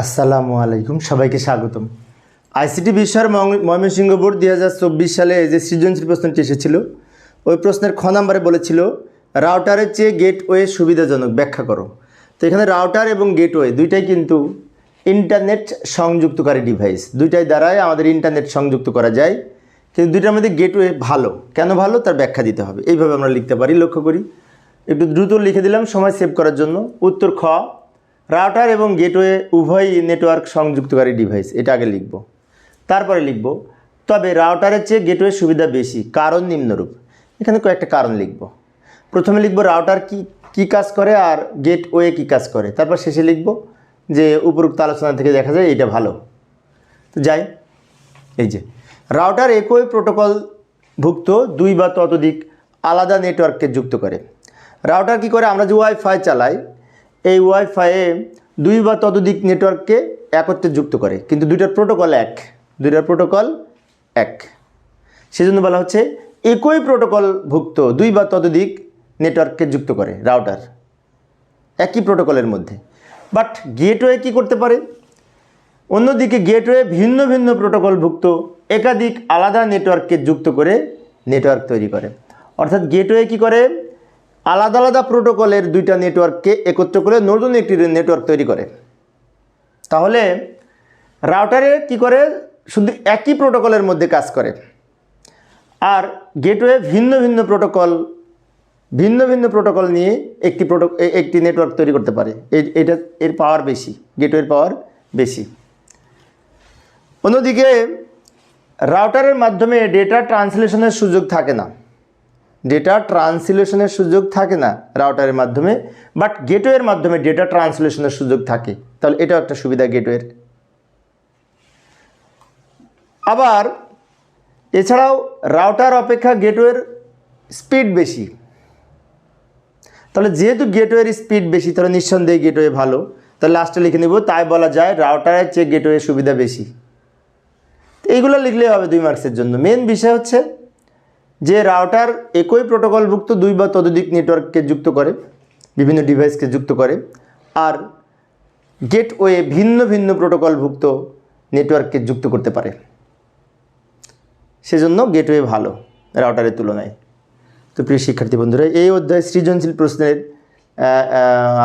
আসসালামু আলাইকুম, সবাইকে স্বাগতম। আইসিটি বিষয়ের ময়মনসিংহ বোর্ড দুই হাজার চব্বিশ সালে যে সৃজনশীল প্রশ্নটি এসেছিল, ওই প্রশ্নের খ নাম্বারে বলেছিল, রাউটারের চেয়ে গেটওয়ে সুবিধাজনক, ব্যাখ্যা করো। তো এখানে রাউটার এবং গেটওয়ে দুইটাই কিন্তু ইন্টারনেট সংযুক্তকারী ডিভাইস, দুইটাই দ্বারাই আমাদের ইন্টারনেট সংযুক্ত করা যায়। কিন্তু দুইটার মধ্যে গেটওয়ে ভালো। কেন ভালো? তার ব্যাখ্যা দিতে হবে। এইভাবে আমরা লিখতে পারি, লক্ষ্য করি। একটু দ্রুত লিখে দিলাম, সময় সেভ করার জন্য। উত্তর খ রাউটার এবং গেটওয়ে উভয়ই নেটওয়ার্ক সংযুক্তকারী ডিভাইস, এটা আগে লিখব। তারপরে লিখব, তবে রাউটারের চেয়ে গেটওয়ে সুবিধা বেশি, কারণ নিম্নরূপ। এখানে কয়েকটা কারণ লিখব। প্রথমে লিখব রাউটার কি কি কাজ করে আর গেটওয়ে কি কাজ করে। তারপর শেষে লিখব যে উপরোক্ত আলোচনা থেকে দেখা যায় এটা ভালো। তো যাই, এই যে। রাউটার একই প্রোটোকল ভুক্ত দুই বা ততোধিক আলাদা নেটওয়ার্ককে যুক্ত করে। রাউটার কি করে? আমরা যে ওয়াইফাই চালাই এই ওয়াইফাইয়ে দুই বা ততোধিক নেটওয়ার্ককে একত্রে যুক্ত করে। কিন্তু দুইটার প্রোটোকল এক। দুইটার প্রোটোকল এক। সেজন্য বলা হচ্ছে একই প্রোটোকল ভুক্ত দুই বা ততোধিক নেটওয়ার্ককে যুক্ত করে রাউটার। একই প্রোটোকলের মধ্যে। বাট গেটওয়ে কি করতে পারে? অন্যদিকে গেটওয়ে ভিন্ন ভিন্ন প্রোটোকলভুক্ত একাধিক আলাদা নেটওয়ার্ককে যুক্ত করে নেটওয়ার্ক তৈরি করে। অর্থাৎ গেটওয়ে কি করে? আলাদা আলাদা প্রোটোকলের দুইটা নেটওয়ার্ককে একত্র করে নতুন একটি নেটওয়ার্ক তৈরি করে। তাহলে রাউটারে কি করে? শুধু একই প্রোটোকলের মধ্যে কাজ করে। আর গেটওয়ে ভিন্ন ভিন্ন প্রোটোকল, ভিন্ন ভিন্ন প্রোটোকল নিয়ে একটি প্রোটো একটি নেটওয়ার্ক তৈরি করতে পারে। এটা, এর পাওয়ার বেশি, গেটওয়ের পাওয়ার বেশি। অন্যদিকে রাউটারের মাধ্যমে ডেটা ট্রান্সলেশনের সুযোগ থাকে না। ডেটা ট্রান্সলেশনের সুযোগ থাকে না রাউটারের মাধ্যমে বাট গেটওয়ের মাধ্যমে ডেটা ট্রান্সলেশনের সুযোগ থাকে। তাহলে এটাও একটা সুবিধা গেটওয়ের আবার, এছাড়াও রাউটার অপেক্ষা গেটওয়ের স্পিড বেশি। তাহলে যেহেতু গেটওয়ের স্পিড বেশি, তাহলে নিঃসন্দেহে গেটওয়ে ভালো। তাহলে লাস্টে লিখে নেব, তাই বলা যায় রাউটারের চেয়ে গেটওয়ে সুবিধা বেশি। এইগুলো লিখলেই হবে দুই মার্কসের জন্য। মেন বিষয় হচ্ছে যে রাউটার একই প্রোটোকলভুক্ত দুই বা ততোধিক নেটওয়ার্ককে যুক্ত করে, বিভিন্ন ডিভাইসকে যুক্ত করে, আর গেটওয়ে ভিন্ন ভিন্ন প্রোটোকলভুক্ত নেটওয়ার্ককে যুক্ত করতে পারে। সেজন্য গেটওয়ে ভালো রাউটারের তুলনায়। তো প্রিয় শিক্ষার্থী বন্ধুরা, এই অধ্যায় সৃজনশীল প্রশ্নের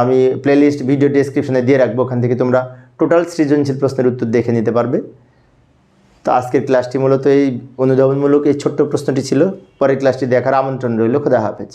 আমি প্লেলিস্ট ভিডিও ডেসক্রিপশনে দিয়ে রাখব। ওখান থেকে তোমরা টোটাল সৃজনশীল প্রশ্নের উত্তর দেখে নিতে পারবে। তো আজকের ক্লাসটি মূলত এই অনুধাবনমূলক এই ছোট্ট প্রশ্নটি ছিল। পরের ক্লাসটি দেখার আমন্ত্রণ রইল। খোদা হাফেজ।